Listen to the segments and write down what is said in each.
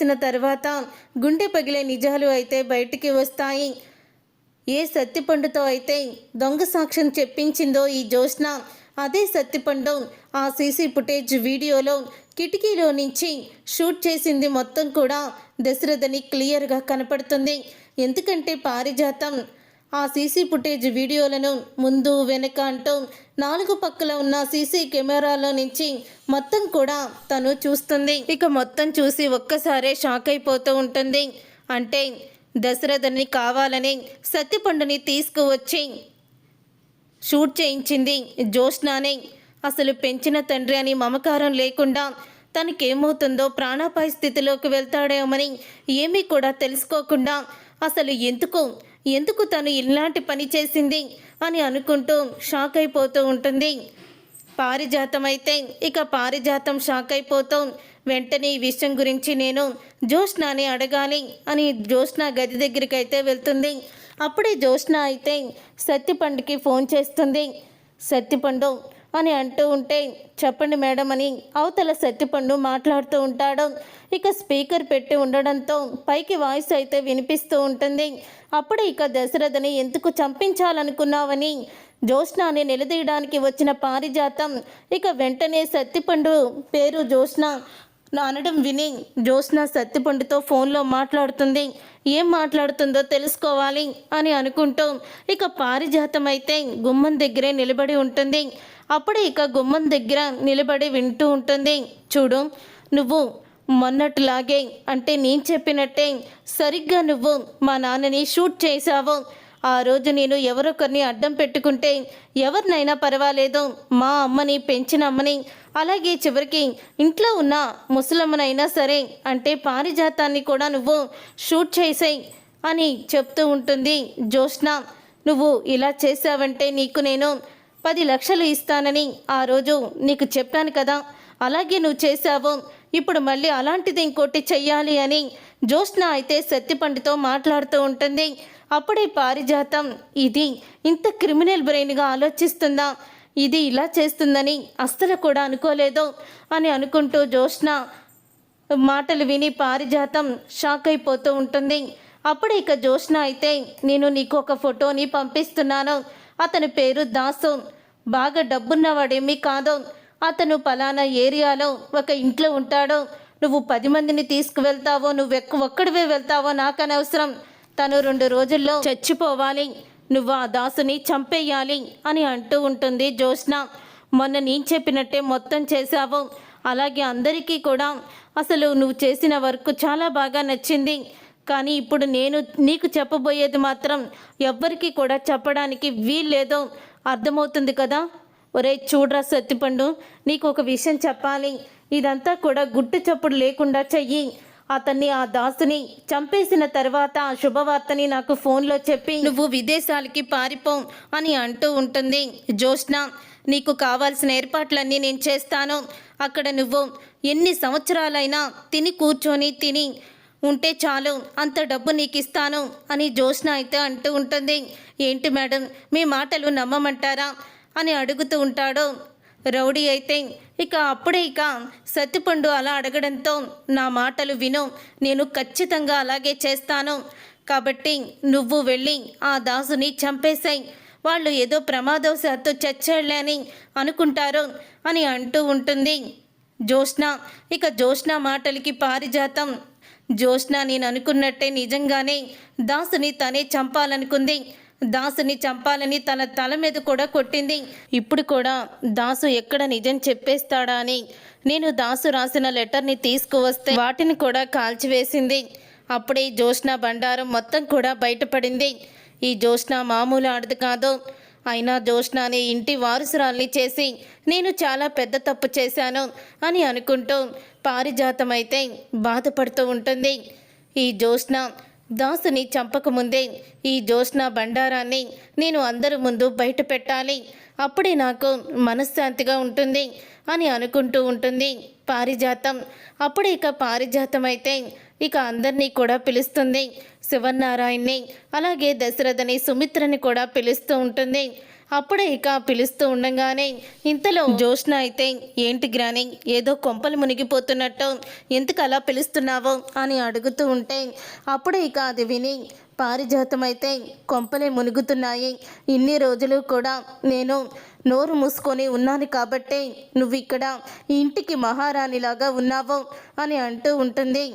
చేసిన తర్వాత గుండె పగిలే నిజాలు అయితే బయటికి వస్తాయి. ఏ సత్తిపండుతో అయితే దొంగ సాక్ష్యం చెప్పించిందో ఈ జ్యోత్స్న అదే సత్తిపండు ఆ సీసీ ఫుటేజ్ వీడియోలో కిటికీలో నుంచి షూట్ చేసింది మొత్తం కూడా దశరథని క్లియర్గా కనపడుతుంది. ఎందుకంటే పారిజాతం ఆ సీసీ ఫుటేజ్ వీడియోలను ముందు వెనక అంటూ నాలుగు పక్కల ఉన్న సీసీ కెమెరాలో నుంచి మొత్తం కూడా తను చూస్తుంది. ఇక మొత్తం చూసి ఒక్కసారే షాక్ అయిపోతూ ఉంటుంది. అంటే దశరథని కావాలని సత్యపండుని తీసుకువచ్చి షూట్ చేయించింది జ్యోత్స్నానే. అసలు పెంచిన తండ్రి అని మమకారం లేకుండా తనకేమవుతుందో ప్రాణాపాయ స్థితిలోకి వెళ్తాడేమని ఏమీ కూడా తెలుసుకోకుండా అసలు ఎందుకు ఎందుకు తను ఇలాంటి పని చేసింది అని అనుకుంటూ షాక్ అయిపోతూ ఉంటుంది. పారిజాతం అయితే ఇక పారిజాతం షాక్ అయిపోతూ వెంటనే ఈ విషయం గురించి నేను జ్యోష్నాని అడగాలి అని జ్యోష్న గది దగ్గరికి అయితే వెళ్తుంది. అప్పుడే జ్యోష్న అయితే సత్తిపండుకి ఫోన్ చేస్తుంది. సత్తిపండు అని అంటూ ఉంటే చెప్పండి మేడం అని అవతల సత్తిపండు మాట్లాడుతూ ఉంటాడు. ఇక స్పీకర్ పెట్టి ఉండడంతో పైకి వాయిస్ అయితే వినిపిస్తూ ఉంటుంది. అప్పుడు ఇక దశరథని ఎందుకు చంపించాలనుకున్నావని జ్యోత్స్నాని నిలదీయడానికి వచ్చిన పారిజాతం. ఇక వెంటనే సత్తిపండు పేరు జ్యోత్స్న అనడం విని జ్యోత్స్న సత్తిపండుతో ఫోన్లో మాట్లాడుతుంది. ఏం మాట్లాడుతుందో తెలుసుకోవాలి అని అనుకుంటూ ఇక పారిజాతం అయితే గుమ్మం దగ్గరే నిలబడి ఉంటుంది. అప్పుడే ఇక గుమ్మం దగ్గర నిలబడి వింటూ ఉంటుంది. చూడు నువ్వు మొన్నట్లాగే అంటే నేను చెప్పినట్టే సరిగ్గా నువ్వు మా నాన్నని షూట్ చేశావు. ఆ రోజు నేను ఎవరొకరిని అడ్డం పెట్టుకుంటే ఎవరినైనా పర్వాలేదు మా అమ్మని పెంచిన అమ్మని అలాగే చివరికి ఇంట్లో ఉన్న ముసలమ్మనైనా సరే అంటే పారిజాతాన్ని కూడా నువ్వు షూట్ చేసేయి అని చెప్తూ ఉంటుంది జ్యోత్స్న. నువ్వు ఇలా చేసావంటే నీకు నేను పది లక్షలు ఇస్తానని ఆ రోజు నీకు చెప్పాను కదా. అలాగే నువ్వు చేశావు. ఇప్పుడు మళ్ళీ అలాంటిది ఇంకోటి చెయ్యాలి అని జ్యోత్స్న అయితే సత్తిపండుతో మాట్లాడుతూ ఉంటుంది. అప్పుడే పారిజాతం. ఇది ఇంత క్రిమినల్ బ్రెయిన్గా ఆలోచిస్తుందా? ఇది ఇలా చేస్తుందని అస్సలు కూడా అనుకోలేదు అని అనుకుంటూ జ్యోత్స్న మాటలు విని పారిజాతం షాక్ అయిపోతూ ఉంటుంది. అప్పుడు ఇక జ్యోత్స్న అయితే నేను నీకు ఒక ఫోటోని పంపిస్తున్నాను. అతని పేరు దాసు. బాగా డబ్బున్నవాడేమీ కాదు. అతను పలానా ఏరియాలో ఒక ఇంట్లో ఉంటాడు. నువ్వు పది మందిని తీసుకువెళ్తావో నువ్వు ఒక్కడివే వెళ్తావో నాకనవసరం. తను రెండు రోజుల్లో చచ్చిపోవాలి. నువ్వు ఆ దాసుని చంపేయాలి అని అంటూ ఉంటుంది జ్యోత్స్న. మొన్న నేను చెప్పినట్టే మొత్తం చేశావు. అలాగే అందరికీ కూడా. అసలు నువ్వు చేసిన వర్క్ చాలా బాగా నచ్చింది. కానీ ఇప్పుడు నేను నీకు చెప్పబోయేది మాత్రం ఎవ్వరికీ కూడా చెప్పడానికి వీల్లేదో అర్థమవుతుంది కదా? ఒరే చూడరా సత్తిపండు నీకు ఒక విషయం చెప్పాలి. ఇదంతా కూడా గుట్టు చప్పుడు లేకుండా చెయ్యి. అతన్ని ఆ దాసుని చంపేసిన తర్వాత ఆ శుభవార్తని నాకు ఫోన్లో చెప్పి నువ్వు విదేశాలకి పారిపో అని అంటూ ఉంటుంది. జ్యోష్ణ నీకు కావాల్సిన ఏర్పాట్లన్నీ నేను చేస్తాను. అక్కడ నువ్వు ఎన్ని సంవత్సరాలైనా తిని కూర్చొని తిని ఉంటే చాలు అంత డబ్బు నీకు ఇస్తాను అని జోష్న అయితే అంటూ ఉంటుంది. ఏంటి మేడం మీ మాటలు నమ్మమంటారా అని అడుగుతూ ఉంటాడు రౌడీ అయితే. ఇక అప్పుడే ఇక సత్తిపండు అలా అడగడంతో నా మాటలు విను నేను ఖచ్చితంగా అలాగే చేస్తాను. కాబట్టి నువ్వు వెళ్ళి ఆ దాసుని చంపేశాయి వాళ్ళు ఏదో ప్రమాదవశాత్తు చచ్చాళ్ళే అనుకుంటారు అని అంటూ ఉంటుంది జోష్న ఇక జోష్న మాటలకి పారిజాతం జ్యోత్స్న నేను అనుకున్నట్టే నిజంగానే దాసుని తనే చంపాలనుకుంది. దాసుని చంపాలని తన తల మీద కూడా కొట్టింది. ఇప్పుడు కూడా దాసు ఎక్కడ నిజం చెప్పేస్తాడా అని నేను దాసు రాసిన లెటర్ని తీసుకువస్తే వాటిని కూడా కాల్చివేసింది. అప్పుడే ఈ బండారం మొత్తం కూడా బయటపడింది. ఈ జ్యోత్స్న మామూలు ఆడదు కాదు. అయినా జోష్నాని ఇంటి వారసురాల్ని చేసి నేను చాలా పెద్ద తప్పు చేశాను అని అనుకుంటూ పారిజాతం అయితే బాధపడుతూ ఉంటుంది. ఈ జ్యోత్స్న దాసుని చంపకముందే ఈ జ్యోత్స్న బండారాన్ని నేను అందరి ముందు బయట పెట్టాలి. అప్పుడే నాకు మనశ్శాంతిగా ఉంటుంది అని అనుకుంటూ ఉంటుంది పారిజాతం. అప్పుడే ఇక పారిజాతం అయితే ఇక అందరినీ కూడా పిలుస్తుంది శివనారాయణ్ని అలాగే దశరథని సుమిత్రని కూడా పిలుస్తూ ఉంటుంది. అప్పుడే ఇక పిలుస్తూ ఉండగానే ఇంతలో జోష్న అయితే ఏంటి గ్రాని ఏదో కొంపలు మునిగిపోతున్నట్టు ఎందుకు అలా పిలుస్తున్నావో? అని అడుగుతూ ఉంటే అప్పుడే ఇక అది విని పారిజాతం అయితే కొంపలే మునుగుతున్నాయి. ఇన్ని రోజులు కూడా నేను నోరు మూసుకొని ఉన్నాను కాబట్టి నువ్వు ఇక్కడ ఇంటికి మహారాణిలాగా ఉన్నావు అని అంటూ ఉంటుంది.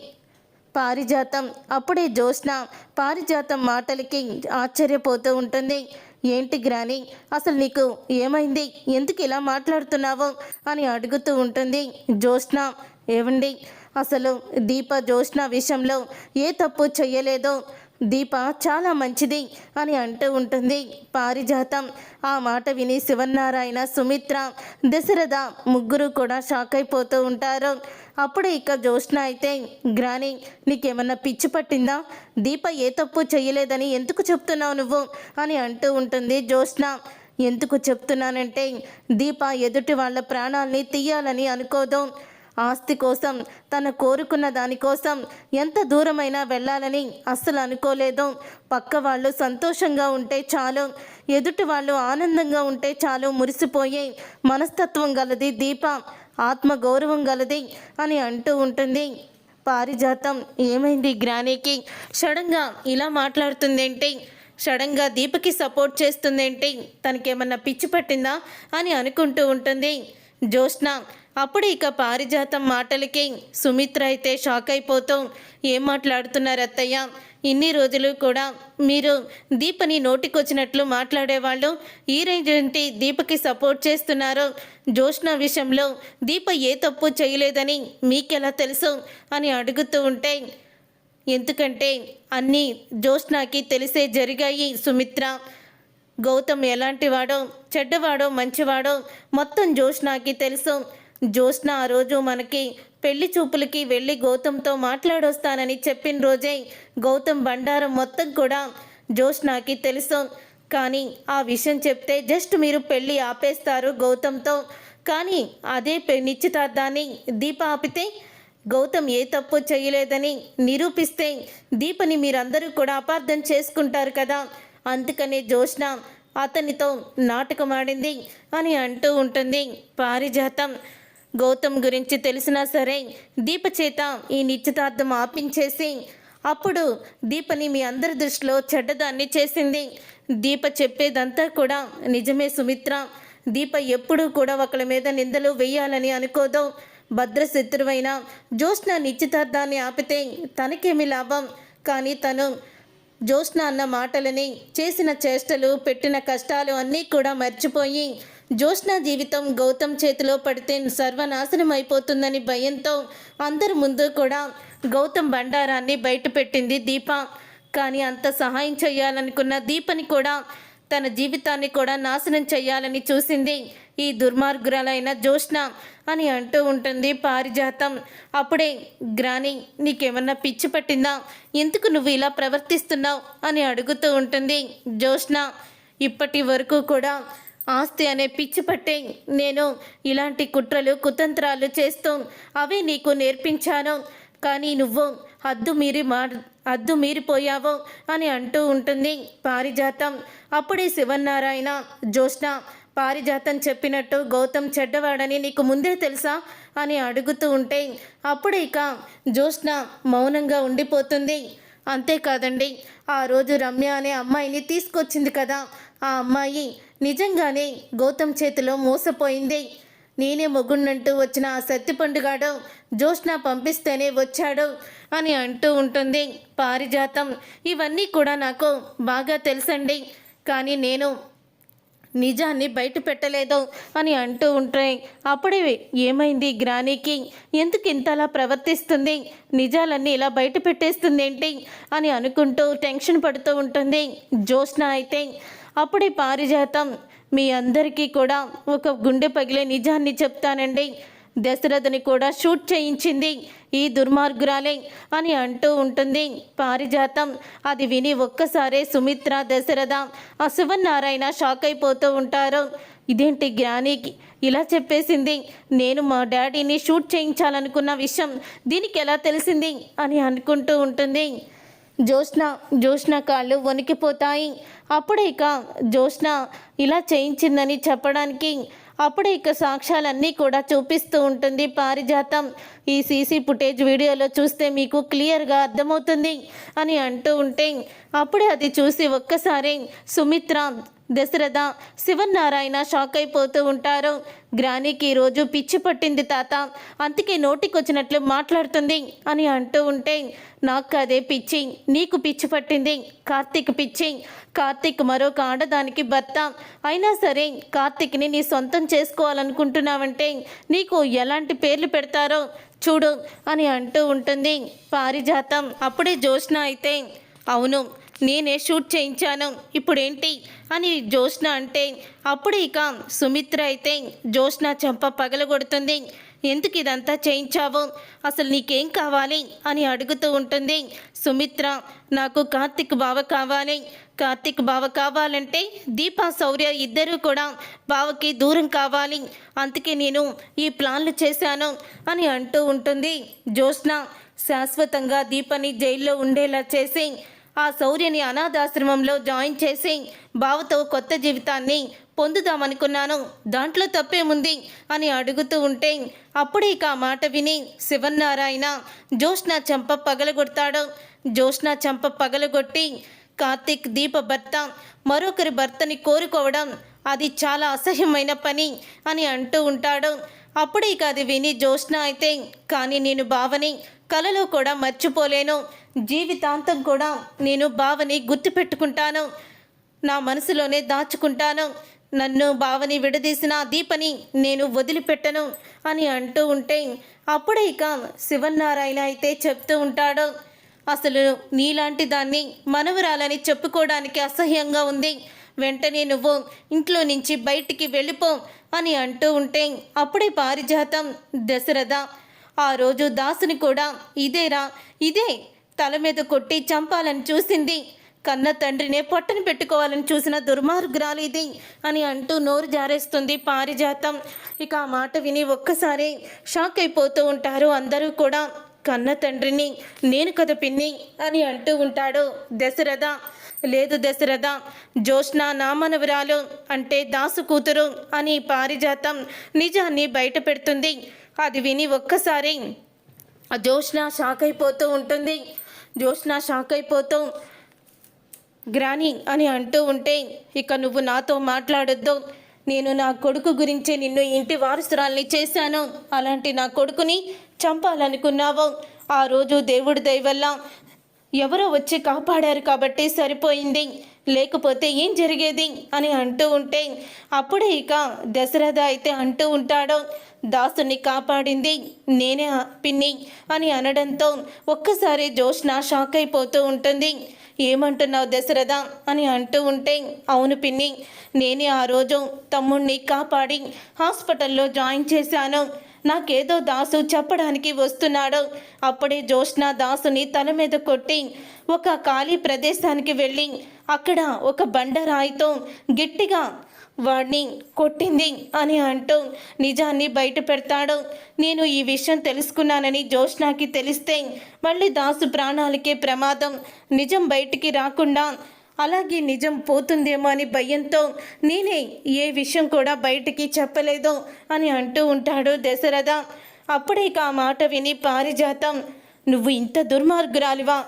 పారిజాతం. అప్పుడే జ్యోత్స్న పారిజాతం మాటలకి ఆశ్చర్యపోతూ ఉంటుంది. ఏంటి గ్రాని? అసలు నీకు ఏమైంది? ఎందుకు ఇలా మాట్లాడుతున్నావు? అని అడుగుతూ ఉంటుంది జ్యోత్స్న. ఏమండి అసలు దీప జ్యోత్స్న విషయంలో ఏ తప్పు చేయలేదో దీప చాలా మంచిది అని అంటూ ఉంటుంది. పారిజాతం. ఆ మాట విని శివనారాయణ సుమిత్ర దశరథ ముగ్గురు కూడా షాక్ అయిపోతూ ఉంటారు. అప్పుడు ఇక జోష్ణ అయితే గ్రాని నీకేమన్నా పిచ్చి పట్టిందా? దీప ఏ తప్పు చేయలేదని ఎందుకు చెప్తున్నావు నువ్వు? అని అంటూ ఉంటుంది జోష్ణ ఎందుకు చెప్తున్నానంటే దీప ఎదుటి వాళ్ళ ప్రాణాల్ని తీయాలని అనుకోదు. ఆస్తి కోసం తను కోరుకున్న దానికోసం ఎంత దూరమైనా వెళ్ళాలని అస్సలు అనుకోలేదు. పక్క వాళ్ళు సంతోషంగా ఉంటే చాలు ఎదుటి వాళ్ళు ఆనందంగా ఉంటే చాలు మురిసిపోయే మనస్తత్వం గలది దీప ఆత్మగౌరవం గలది అని అంటూ ఉంటుంది. పారిజాతం ఏమైంది గ్రానీకి? సడన్గా ఇలా మాట్లాడుతుందేంటి? సడన్గా దీపకి సపోర్ట్ చేస్తుందేంటి? తనకేమన్నా పిచ్చి పట్టిందా? అని అనుకుంటూ ఉంటుంది. జ్యోత్స్న అప్పుడు ఇక పారిజాతం మాటలకి సుమిత్ర అయితే షాక్ అయిపోతాం ఏం మాట్లాడుతున్నారు అత్తయ్య? ఇన్ని రోజులు కూడా మీరు దీపని నోటికొచ్చినట్లు మాట్లాడేవాళ్ళు. ఈ రేంజ్ ఏంటి దీపకి సపోర్ట్ చేస్తున్నారు. జోష్ణ విషయంలో దీప ఏ తప్పు చేయలేదని మీకెలా తెలుసు? అని అడుగుతూ ఉంటే ఎందుకంటే అన్నీ జోష్నాకి తెలిసే జరిగాయి సుమిత్ర. గౌతమ్ ఎలాంటివాడో చెడ్డవాడో మంచివాడో మొత్తం జోష్నాకి తెలుసు. జ్యోత్స్న ఆ రోజు మనకి పెళ్ళి చూపులకి వెళ్ళి గౌతమ్తో మాట్లాడొస్తానని చెప్పిన రోజే గౌతమ్ బండారం మొత్తం కూడా జ్యోత్స్నాకి తెలుసు. కానీ ఆ విషయం చెప్తే జస్ట్ మీరు పెళ్ళి ఆపేస్తారు గౌతమ్తో. కానీ అదే నిశ్చితార్థాన్ని దీప ఆపితే గౌతమ్ ఏ తప్పు చేయలేదని నిరూపిస్తే దీపని మీరందరూ కూడా అపార్థం చేసుకుంటారు కదా. అందుకనే జోష్న అతనితో నాటకం ఆడింది అని అంటూ ఉంటుంది. పారిజాతం గౌతమ్ గురించి తెలిసినా సరే దీప చేత ఈ నిశ్చితార్థం ఆపించేసి అప్పుడు దీపని మీ అందరి దృష్టిలో చెడ్డదాన్ని చేసింది. దీప చెప్పేదంతా కూడా నిజమే సుమిత్ర. దీప ఎప్పుడూ కూడా ఒకళ్ళ మీద నిందలు వేయాలని అనుకోదు. భద్రశత్రువైన జ్యోత్స్న నిశ్చితార్థాన్ని ఆపితే తనకేమి లాభం? కానీ తను జ్యోత్స్న అన్న మాటలని చేసిన చేష్టలు పెట్టిన కష్టాలు అన్నీ కూడా మర్చిపోయి జ్యోత్స్న జీవితం గౌతమ్ చేతిలో పడితే సర్వనాశనం అయిపోతుందని భయంతో అందరి ముందు కూడా గౌతమ్ బండారాన్ని బయటపెట్టింది దీప. కానీ అంత సహాయం చేయాలనుకున్న దీపని కూడా తన జీవితాన్ని కూడా నాశనం చేయాలని చూసింది ఈ దుర్మార్గురాలైన జ్యోష్ణ అని అంటూ ఉంటుంది పారిజాతం. అప్పుడే గ్రాని నీకేమన్నా పిచ్చి పట్టిందా? ఎందుకు నువ్వు ఇలా ప్రవర్తిస్తున్నావు? అని అడుగుతూ ఉంటుంది జ్యోష్ణ ఇప్పటి వరకు కూడా ఆస్తి అనే పిచ్చి పట్టే నేను ఇలాంటి కుట్రలు కుతంత్రాలు చేస్తూ అవి నీకు నేర్పించాను. కానీ నువ్వు హద్దు మీరి మా అద్దు మీరిపోయావు అని అంటూ ఉంటుంది పారిజాతం. అప్పుడే శివన్నారాయణ జ్యోష్ణ పారిజాతం చెప్పినట్టు గౌతమ్ చెడ్డవాడని నీకు ముందే తెలుసా అని అడుగుతూ ఉంటే అప్పుడే ఇక జ్యోష్ణ మౌనంగా ఉండిపోతుంది. అంతేకాదండి ఆ రోజు రమ్య అనే అమ్మాయిని తీసుకొచ్చింది కదా ఆ అమ్మాయి నిజంగానే గౌతమ్ చేతిలో మోసపోయింది. నేనే మొగుణ్ణంటూ వచ్చిన ఆ సత్తిపండుగాడు జోష్న పంపిస్తేనే వచ్చాడు అని అంటూ ఉంటుంది. పారిజాతం ఇవన్నీ కూడా నాకు బాగా తెలుసండి. కానీ నేను నిజాన్ని బయట పెట్టలేదు అని అంటూ ఉంటే అప్పుడే ఏమైంది గ్రానీకి? ఎందుకు ఇంతలా ప్రవర్తిస్తుంది? నిజాలన్నీ ఇలా బయట పెట్టేస్తుంది ఏంటి అని అనుకుంటూ టెన్షన్ పడుతూ ఉంటుంది జ్యోత్స్న అయితే. అప్పుడే పారిజాతం. మీ అందరికీ కూడా ఒక గుండె పగిలే నిజాన్ని చెప్తానండి. దశరథని కూడా షూట్ చేయించింది. ఈ దుర్మార్గురాలే అని అంటూ ఉంటుంది. పారిజాతం. అది విని ఒక్కసారే సుమిత్ర దశరథ ఆ శివనారాయణ షాక్ అయిపోతూ ఉంటారు. ఇదేంటి జ్ఞానికి ఇలా చెప్పేసింది. నేను మా డాడీని షూట్ చేయించాలనుకున్న విషయం దీనికి ఎలా తెలిసింది? అని అనుకుంటూ ఉంటుంది. జ్యోత్స్న జ్యోత్స్న కాళ్ళు వణికిపోతాయి. అప్పుడే ఇక జ్యోత్స్న ఇలా చేయించిందని చెప్పడానికి అప్పుడే ఇక సాక్ష్యాలన్నీ కూడా చూపిస్తూ ఉంటుంది పారిజాతం. ఈ సీసీ ఫుటేజ్ వీడియోలో చూస్తే మీకు క్లియర్గా అర్థమవుతుంది అని అంటూ ఉంటే అప్పుడే అది చూసి ఒక్కసారి సుమిత్ర దశరథ శివనారాయణ షాక్ అయిపోతూ ఉంటారు. గ్రానీకి ఈరోజు పిచ్చి పట్టింది తాత. అందుకే నోటికొచ్చినట్లు మాట్లాడుతుంది అని అంటూ ఉంటే నాకు అదే పిచ్చి నీకు పిచ్చి పట్టింది కార్తీక్ పిచ్చి. కార్తీక్ మరొక ఆడదానికి భర్త. అయినా సరే కార్తీక్ని నీ సొంతం చేసుకోవాలనుకుంటున్నావంటే నీకు ఎలాంటి పేర్లు పెడతారో చూడు అని అంటూ ఉంటుంది. పారిజాతం. అప్పుడే జోష్న అయితే అవును నేనే షూట్ చేయించాను. ఇప్పుడేంటి? అని జ్యోత్స్న అంటే అప్పుడు ఇక సుమిత్ర అయితే జ్యోత్న చెంప పగలగొడుతుంది. ఎందుకు ఇదంతా చేయించావు? అసలు నీకేం కావాలి? అని అడుగుతూ ఉంటుంది సుమిత్ర. నాకు కార్తిక్ బావ కావాలి. కార్తిక్ బావ కావాలంటే దీపా శౌర్య ఇద్దరూ కూడా బావకి దూరం కావాలి. అందుకే నేను ఈ ప్లాన్లు చేశాను అని అంటూ ఉంటుంది జ్యోత్స్న. శాశ్వతంగా దీపని జైల్లో ఉండేలా చేసి ఆ శౌర్యని అనాథాశ్రమంలో జాయిన్ చేసి బావతో కొత్త జీవితాన్ని పొందుదామనుకున్నాను. దాంట్లో తప్పేముంది అని అడుగుతూ ఉంటే అప్పుడే ఇక ఆ మాట విని శివన్నారాయణ జోష్న చెంప పగలగొడతాడు. జోష్న చెంప పగలగొట్టి కార్తీక్ దీప భర్త మరొకరి భర్తని కోరుకోవడం అది చాలా అసహ్యమైన పని అని అంటూ ఉంటాడు. అప్పుడు ఇక అది విని జోష్న అయితే కానీ నేను బావని కలలో కూడా మర్చిపోలేను. జీవితాంతం కూడా నేను బావని గుర్తుపెట్టుకుంటాను నా మనసులోనే దాచుకుంటాను. నన్ను బావని విడదీసిన దీపని నేను వదిలిపెట్టను అని అంటూ ఉంటే అప్పుడే ఇక శివన్నారాయణ అయితే చెప్తూ ఉంటాడు అసలు నీలాంటి దాన్ని మనవరాలని చెప్పుకోవడానికి అసహ్యంగా ఉంది. వెంటనే నువ్వు ఇంట్లో నుంచి బయటికి వెళ్ళిపో అని అంటూ ఉంటే అప్పుడే పారిజాతం దశరథ. ఆ రోజు దాసుని కూడా ఇదేరా ఇదే తల మీద కొట్టి చంపాలని చూసింది. కన్న తండ్రినే పొట్టను పెట్టుకోవాలని చూసిన దుర్మార్గురాలు ఇది అని అంటూ నోరు జారేస్తుంది పారిజాతం. ఇక ఆ మాట విని ఒక్కసారి షాక్ అయిపోతూ ఉంటారు అందరూ కూడా. కన్న తండ్రిని నేను కథ పిన్ని అని అంటూ ఉంటాడు. దశరథ లేదు దశరథ జోష్న నామనవరాలు అంటే దాసు కూతురు అని పారిజాతం నిజాన్ని బయట పెడుతుంది. అది విని ఒక్కసారి ఆ జోష్న షాక్ అయిపోతూ ఉంటుంది. జోష్న షాక్ అయిపోతూ గ్రాని అని అంటూ ఉంటే ఇక నువ్వు నాతో మాట్లాడొద్దు. నేను నా కొడుకు గురించే నిన్ను ఇంటి వారసురాల్ని చేశాను. అలాంటి నా కొడుకుని చంపాలనుకున్నావు. ఆ రోజు దేవుడి దయవల్ల ఎవరో వచ్చి కాపాడారు కాబట్టి సరిపోయింది. లేకపోతే ఏం జరిగేది? అని అంటూ ఉంటే అప్పుడే ఇక దశరథ అయితే అంటూ ఉంటాడు దాసుని కాపాడింది నేనే ఆ పిన్ని అని అనడంతో ఒక్కసారి జోష్న షాక్ అయిపోతూ ఉంటుంది. ఏమంటున్నావు దశరథ? అని అంటూ ఉంటే అవును పిన్ని నేనే ఆ రోజు తమ్ముణ్ణి కాపాడి హాస్పిటల్లో జాయిన్ చేశాను. నాకేదో దాసు చెప్పడానికి వస్తున్నాడు. అప్పుడే జోష్న దాసుని తల మీద కొట్టి ఒక ఖాళీ ప్రదేశానికి వెళ్ళి అక్కడ ఒక బండరాయితో గట్టిగా వాడిని కొట్టింది అని అంటూ నిజాన్ని బయట పెడతాడు. నేను ఈ విషయం తెలుసుకున్నానని జోష్నాకి తెలిస్తే మళ్ళీ దాసు ప్రాణాలకే ప్రమాదం. నిజం బయటికి రాకుండా అలాగే నిజం పోతుందేమో అని భయంతో నేనే ఏ విషయం కూడా బయటికి చెప్పలేదు అని అంటూ ఉంటాడు దశరథ. అప్పుడే ఆ మాట విని పారిజాతం. నువ్వు ఇంత దుర్మార్గురాలివా?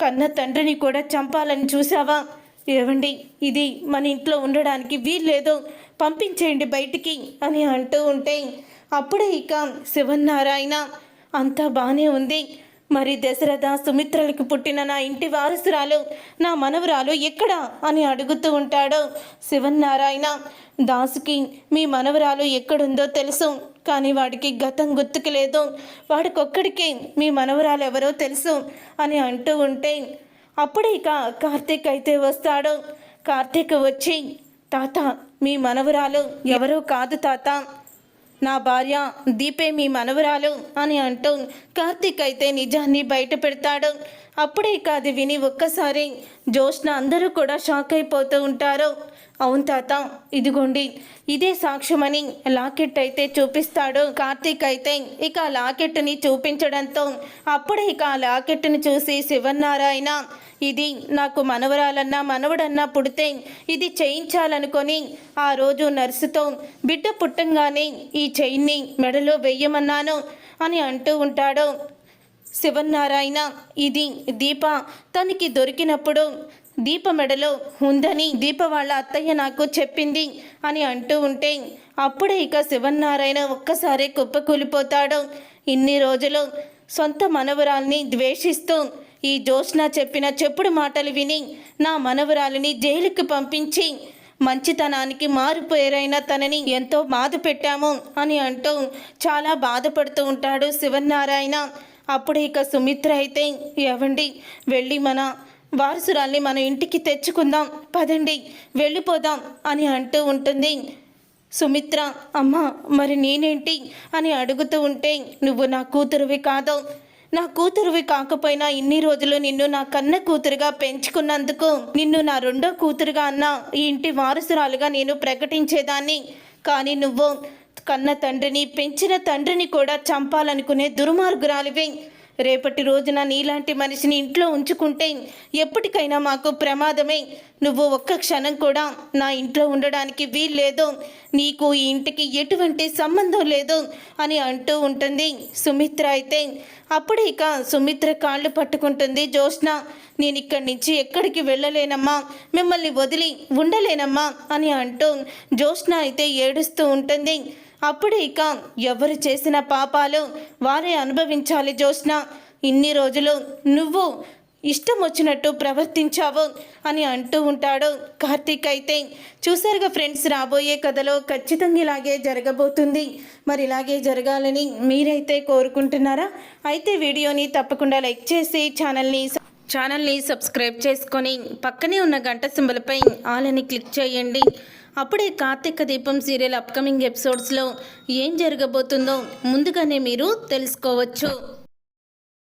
కన్న తండ్రిని కూడా చంపాలని చూసావా ఏవండి? ఇది మన ఇంట్లో ఉండడానికి వీల్లేదు. పంపించేయండి బయటికి అని అంటూ ఉంటే అప్పుడే ఇక శివన్నారాయణ అంతా బాగానే ఉంది. మరి దశరథ సుమిత్రలకు పుట్టిన నా ఇంటి వారసురాలు నా మనవరాలు ఎక్కడ? అని అడుగుతూ ఉంటాడు శివన్నారాయణ. దాసుకి మీ మనవరాలు ఎక్కడుందో తెలుసు కానీ వాడికి గతం గుర్తుకు లేదు. వాడికొక్కడికి మీ మనవరాలు ఎవరో తెలుసు అని అంటూ ఉంటే అప్పుడే ఇక కార్తీక్ అయితే వస్తాడు. కార్తీక్ వచ్చి తాత మీ మనవరాలు ఎవరో కాదు తాత. నా భార్య దీపే మీ మనవరాలు అని అంటూ కార్తీక్ అయితే నిజాన్ని బయట పెడతాడు. అప్పుడే కాదు విని ఒక్కసారి జోష్న అందరూ కూడా షాక్ అయిపోతూ ఉంటారు. అవును తాత ఇదిగోండి. ఇదే సాక్ష్యమని లాకెట్ అయితే చూపిస్తాడు. కార్తీక్ అయితే ఇక ఆ లాకెట్ని చూపించడంతో అప్పుడే ఇక ఆ లాకెట్ని చూసి శివనారాయణ ఇది నాకు మనవరాలన్నా మనవడన్నా పుడితే ఇది చేయించాలనుకొని ఆ రోజు నర్సుతో బిడ్డ పుట్టంగానే ఈ చైన్ని మెడలో వెయ్యమన్నాను అని అంటూ ఉంటాడు శివనారాయణ ఇది దీప తనకి దొరికినప్పుడు దీప మెడలో ఉందని దీప వాళ్ళ అత్తయ్య నాకు చెప్పింది అని అంటూ ఉంటే అప్పుడే ఇక శివన్నారాయణ ఒక్కసారి కుప్పకూలిపోతాడు. ఇన్ని రోజులు సొంత మనవరాల్ని ద్వేషిస్తూ ఈ జోష్న చెప్పిన చెప్పుడు మాటలు విని నా మనవరాలిని జైలుకి పంపించి మంచితనానికి మారిపోయారైనా తనని ఎంతో బాధ పెట్టాము అని అంటూ చాలా బాధపడుతూ ఉంటాడు శివనారాయణ అప్పుడు ఇక సుమిత్ర అయితే ఎవండి వెళ్ళి మన వారసురాల్ని మన ఇంటికి తెచ్చుకుందాం పదండి వెళ్ళిపోదాం అని అంటూ ఉంటుంది. సుమిత్ర అమ్మ మరి నేనేంటి? అని అడుగుతూ ఉంటే నువ్వు నా కూతురువి కాదు. నా కూతురువి కాకపోయినా ఇన్ని రోజులు నిన్ను నా కన్న కూతురుగా పెంచుకున్నందుకు నిన్ను నా రెండో కూతురుగా అన్న ఈ ఇంటి వారసురాలుగా నేను ప్రకటించేదాన్ని. కానీ నువ్వు కన్న తండ్రిని పెంచిన తండ్రిని కూడా చంపాలనుకునే దుర్మార్గురాలివి. రేపటి రోజున నీలాంటి మనిషిని ఇంట్లో ఉంచుకుంటే ఎప్పటికైనా మాకు ప్రమాదమే. నువ్వు ఒక్క క్షణం కూడా నా ఇంట్లో ఉండడానికి వీల్లేదు. నీకు ఈ ఇంటికి ఎటువంటి సంబంధం లేదు అని అంటూ ఉంటుంది సుమిత్ర అయితే. అప్పుడు ఇక సుమిత్ర కాళ్ళు పట్టుకుంటుంది. జోష్న నేను ఇక్కడి నుంచి ఎక్కడికి వెళ్ళలేనమ్మా. మిమ్మల్ని వదిలి ఉండలేనమ్మా అని అంటూ జోష్న అయితే ఏడుస్తూ ఉంటుంది. అప్పుడు ఇక ఎవరు చేసిన పాపాలు వారే అనుభవించాలి జోష్న ఇన్ని రోజులు నువ్వు ఇష్టం వచ్చినట్టు ప్రవర్తించావు అని అంటూ ఉంటాడు కార్తీక్ అయితే. చూసారుగా ఫ్రెండ్స్ రాబోయే కథలో ఖచ్చితంగా ఇలాగే జరగబోతుంది. మరి ఇలాగే జరగాలని మీరైతే కోరుకుంటున్నారా? అయితే వీడియోని తప్పకుండా లైక్ చేసి ఛానల్ని ఛానల్ని సబ్స్క్రైబ్ చేసుకొని పక్కనే ఉన్న గంట సింబలపై ఆల్ అని క్లిక్ చేయండి. అప్పుడే కార్తీక దీపం సీరియల్ అప్కమింగ్ ఎపిసోడ్స్లో ఏం జరగబోతుందో ముందుగానే మీరు తెలుసుకోవచ్చు.